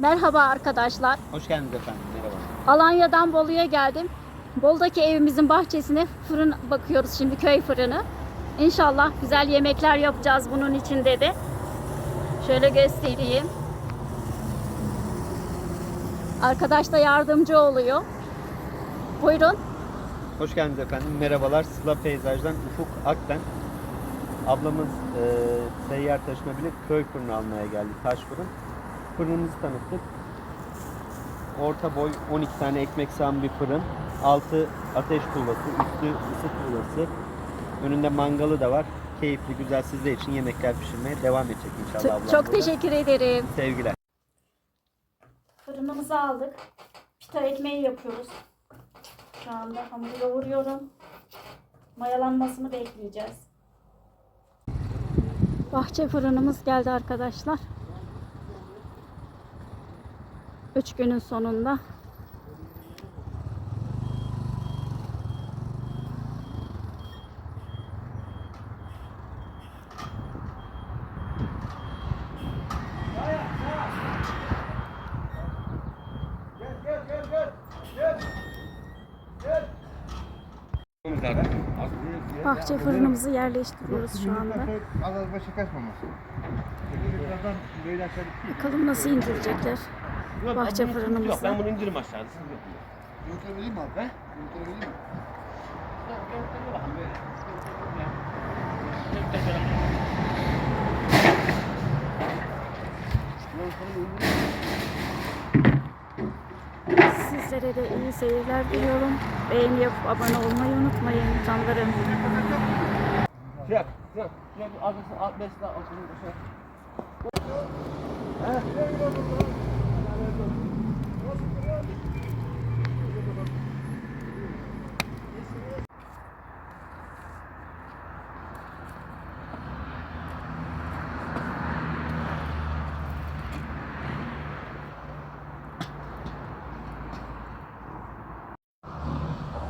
Merhaba arkadaşlar. Hoş geldiniz efendim. Merhaba. Alanya'dan Bolu'ya geldim. Bolu'daki evimizin bahçesine fırın bakıyoruz şimdi köy fırını. İnşallah güzel yemekler yapacağız bunun içinde de. Şöyle göstereyim. Arkadaş da yardımcı oluyor. Buyurun. Hoş geldiniz efendim. Merhabalar. Sıla Peyzaj'dan Ufuk Akten. Ablamız e, seyyar taşınabilir köy fırını almaya geldi. Taş fırın. Fırınımızı tanıttık. Orta boy 12 tane ekmek sağan bir fırın. Altı ateş tuğlası, üstü ısı tuğlası. Önünde mangalı da var. Keyifli, güzel sizler için yemekler pişirmeye devam edecek inşallah ablam. Çok burada. teşekkür ederim. Sevgiler. Fırınımızı aldık. Pita ekmeği yapıyoruz. Şu anda hamuru yoğuruyorum. Mayalanmasını bekleyeceğiz. Bahçe fırınımız geldi arkadaşlar. Üç günün sonunda. Bahçe fırınımızı yerleştiriyoruz şu anda. Bakalım nasıl indirecekler. Bahçe fırınımızı. Yok ben bunu indiririm aşağıda. Sıkıntı yok. Yumurta vereyim mi abi? He? Mi? Sizlere de iyi seyirler diliyorum. Beğeni yapıp abone olmayı unutmayın canlarım. Fiyat. Fiyat. Fiyat. Arkasını alt besle altını aşağı. Ekmeklerimiz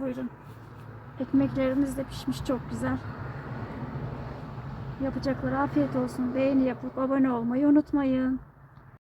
Buyurun. Ekmeklerimiz de pişmiş çok güzel. Yapacaklar afiyet olsun. Beğeni yapıp abone olmayı unutmayın.